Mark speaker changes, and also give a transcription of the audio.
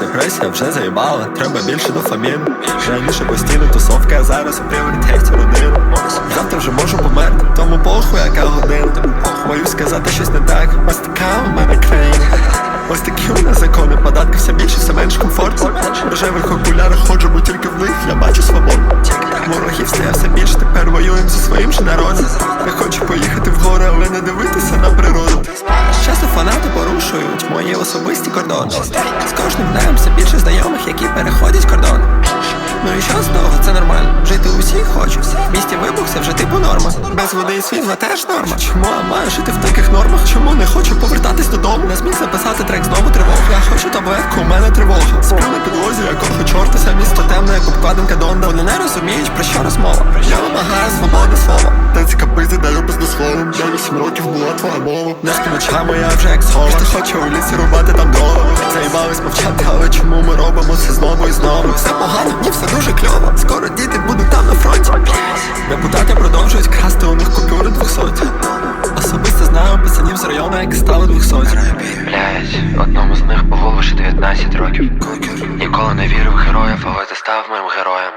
Speaker 1: Депресія вже заїбала, треба більше дофаміну Раніше постійно тусовка, а зараз у пріоритеті родину Завтра вже можу померти, тому похуй яка година. Боюсь сказати щось не так, ось така у мене країна Ось такі у нас закони, податки все більше, все менш комфорт. В рожевих окулярах ходжу, бо тільки в них я бачу свободу. Ворогів стає все більше, тепер воюємо зі своїм же народом. Не хочу мої особисті кордони З кожним днем все більше знайомих, які переходять кордон Ну і що з того, це нормально. Жити усі хочуть. В місті вибух це вже типу норма. Без води і світла теж норма. Чому я маю жити в таких нормах? Чому не хочу повертатись додому? Не зміг записати трек знову тривогу. Я хочу таблетку, у мене тривога. Сплю на підлозі, якого чорта все місто темне, як обкладинка Донда. Вони не розуміють, про що розмова. Я вимагаю свободи слова. Твоя мова. Не з ночами я вже як схова. Хто хоче у лісі рубати там дрова. Заїбались мовчати, але чому ми робимо це знову і знову? Все погано, ні, все дуже кльово. Скоро діти будуть там на фронті. Депутати продовжують красти у них купюри двохсоті. Особисто знаю пацанів з району, які стали двохсоті.
Speaker 2: Блять, одному з них по голову ще 19 років. Ніколи не вірив в героїв, але ти став моїм героєм.